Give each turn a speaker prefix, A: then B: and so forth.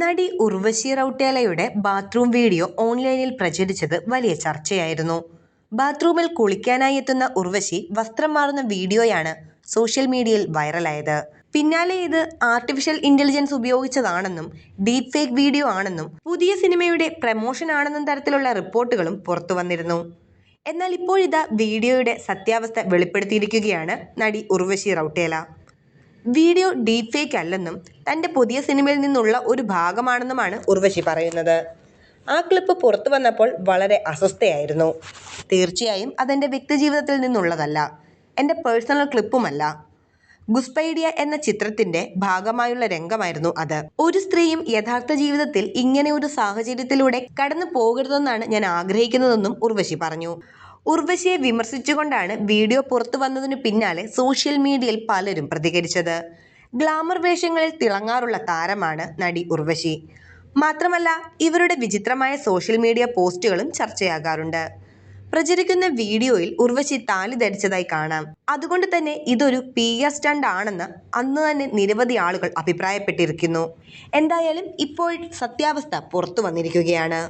A: നടി Urvashi റൌട്ടേലയുടെ bathroom video ഓൺലൈനിൽ പ്രചരിച്ചത് വലിയ ചർച്ചയായിരുന്നു. ബാത്റൂമിൽ കുളിക്കാനായി എത്തുന്ന ഉർവശി വസ്ത്രം മാറുന്ന വീഡിയോയാണ് സോഷ്യൽ മീഡിയയിൽ വൈറലായത്. പിന്നാലെ ഇത് ആർട്ടിഫിഷ്യൽ ഇന്റലിജൻസ് ഉപയോഗിച്ചതാണെന്നും ഡീപ് ഫേക്ക് വീഡിയോ ആണെന്നും പുതിയ സിനിമയുടെ പ്രമോഷൻ ആണെന്നും തരത്തിലുള്ള റിപ്പോർട്ടുകളും പുറത്തു വന്നിരുന്നു. എന്നാൽ ഇപ്പോഴിതാ വീഡിയോയുടെ സത്യാവസ്ഥ വെളിപ്പെടുത്തിയിരിക്കുകയാണ് നടി Urvashi Rautela. Video deep fake അല്ലെന്നും തന്റെ പുതിയ സിനിമയിൽ നിന്നുള്ള ഒരു ഭാഗമാണെന്നുമാണ് ഉർവശി പറയുന്നത്. ആ ക്ലിപ്പ് പുറത്തു വന്നപ്പോൾ വളരെ അസ്വസ്ഥയായിരുന്നു. തീർച്ചയായും അതെന്റെ വ്യക്തിജീവിതത്തിൽ നിന്നുള്ളതല്ല എന്റെ പേഴ്സണൽ ക്ലിപ്പുമല്ല. ഗുസ്പൈഡിയ എന്ന ചിത്രത്തിന്റെ ഭാഗമായുള്ള രംഗമായിരുന്നു അത്. ഒരു സ്ത്രീയും യഥാർത്ഥ ജീവിതത്തിൽ ഇങ്ങനെ ഒരു സാഹചര്യത്തിലൂടെ കടന്നു പോകരുതെന്നാണ് ഞാൻ ആഗ്രഹിക്കുന്നതെന്നും ഉർവശി പറഞ്ഞു. ഉർവശിയെ വിമർശിച്ചുകൊണ്ടാണ് വീഡിയോ പുറത്തു വന്നതിനു പിന്നാലെ സോഷ്യൽ മീഡിയയിൽ പലരും പ്രതികരിച്ചത്. ഗ്ലാമർ വേഷങ്ങളിൽ തിളങ്ങാറുള്ള താരമാണ് നടി ഉർവശി. മാത്രമല്ല ഇവരുടെ വിചിത്രമായ സോഷ്യൽ മീഡിയ പോസ്റ്റുകളും ചർച്ചയാകാറുണ്ട്. പ്രചരിക്കുന്ന വീഡിയോയിൽ ഉർവശി താലി ധരിച്ചതായി കാണാം. അതുകൊണ്ട് തന്നെ ഇതൊരു പി ആർ സ്റ്റണ്ട് ആണെന്ന് അന്ന് തന്നെ നിരവധി ആളുകൾ അഭിപ്രായപ്പെട്ടിരിക്കുന്നു. എന്തായാലും ഇപ്പോൾ സത്യാവസ്ഥ പുറത്തു വന്നിരിക്കുകയാണ്.